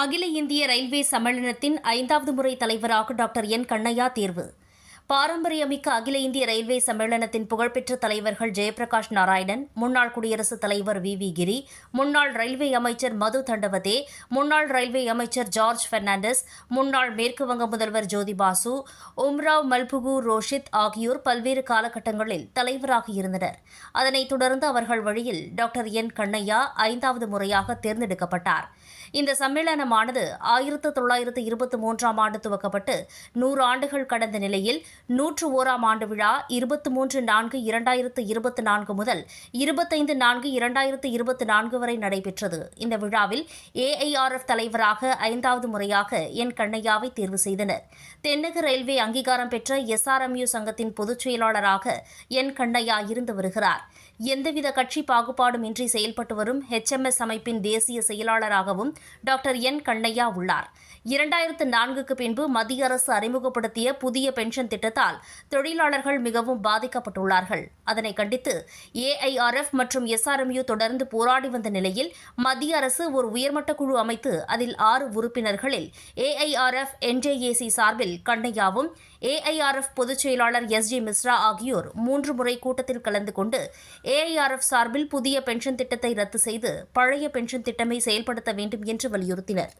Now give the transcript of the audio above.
அகில இந்திய ரயில்வே சம்மேளனத்தின் ஐந்தாவது முறை தலைவராக டாக்டர் என் கண்ணையா தேர்வு. பாரம்பரியமிக்க அகில இந்திய ரயில்வே சம்மேளனத்தின் புகழ்பெற்ற தலைவர்கள் ஜெயபிரகாஷ் நாராயணன் முன்னாள் குடியரசுத் தலைவர் வி. வி. கிரி முன்னாள் ரயில்வே அமைச்சர் மது தண்டவதே முன்னாள் ரயில்வே அமைச்சர் ஜார்ஜ் பெர்னாண்டஸ் முன்னாள் மேற்குவங்க முதல்வர் ஜோதி பாசு உம்ராவ் மல்புகு ரோஷித் ஆகியோர் பல்வேறு காலகட்டங்களில் தலைவராக இருந்தனர். அதனைத் தொடர்ந்து அவர்கள் வழியில் டாக்டர் என். கண்ணையா ஐந்தாவது முறையாக தேர்ந்தெடுக்கப்பட்டார். இந்த சம்மேளனமானது ஆயிரத்து தொள்ளாயிரத்து இருபத்தி மூன்றாம் ஆண்டு துவக்கப்பட்டு நூறு ஆண்டுகள் கடந்த நிலையில் நூற்று ஓராம் ஆண்டு விழா இருபத்தி மூன்று நான்கு இரண்டாயிரத்து இருபத்தி நான்கு முதல் இருபத்தைந்து நான்கு இரண்டாயிரத்து இருபத்தி நான்கு வரை நடைபெற்றது. இந்த விழாவில் ஏஐஆர்எஃப் தலைவராக ஐந்தாவது முறையாக என் கண்ணையாவை தேர்வு செய்தனர். தென்னக ரயில்வே அங்கீகாரம் பெற்ற எஸ்ஆர்எம்யூ சங்கத்தின் பொதுச் செயலாளராக என் கண்ணையா இருந்து வருகிறார். எந்தவித கட்சி பாகுபாடும் இன்றி செயல்பட்டு வரும் ஹெச்எம்எஸ் அமைப்பின் தேசிய செயலாளராகவும் டாக்டர் என் கண்ணையா உள்ளார். இரண்டாயிரத்து நான்குக்கு பின்பு மத்திய அரசு அறிமுகப்படுத்திய புதிய பென்ஷன் திட்டத்தால் தொழிலாளர்கள் மிகவும் பாதிக்கப்பட்டுள்ளார்கள். அதனை கண்டித்து ஏஐஆர்எஃப் மற்றும் எஸ்ஆர்எம்யூ தொடர்ந்து போராடி வந்த நிலையில் மத்திய அரசு ஒரு உயர்மட்ட குழு அமைத்து அதில் ஆறு உறுப்பினர்களில் ஏஐஆர்எஃப் என்ஜேஏசி சார்பில் கண்ணையாவும் ஏஐஆர்எஃப் பொதுச் செயலாளர் எஸ் ஜி மிஸ்ரா ஆகியோர் மூன்று முறை கூட்டத்தில் கலந்து கொண்டு ஏஐஆர்எஃப் சார்பில் புதிய பென்ஷன் திட்டத்தை ரத்து செய்து பழைய பென்ஷன் திட்டமை செயல்படுத்த வேண்டும் என்று வலியுறுத்தினர்.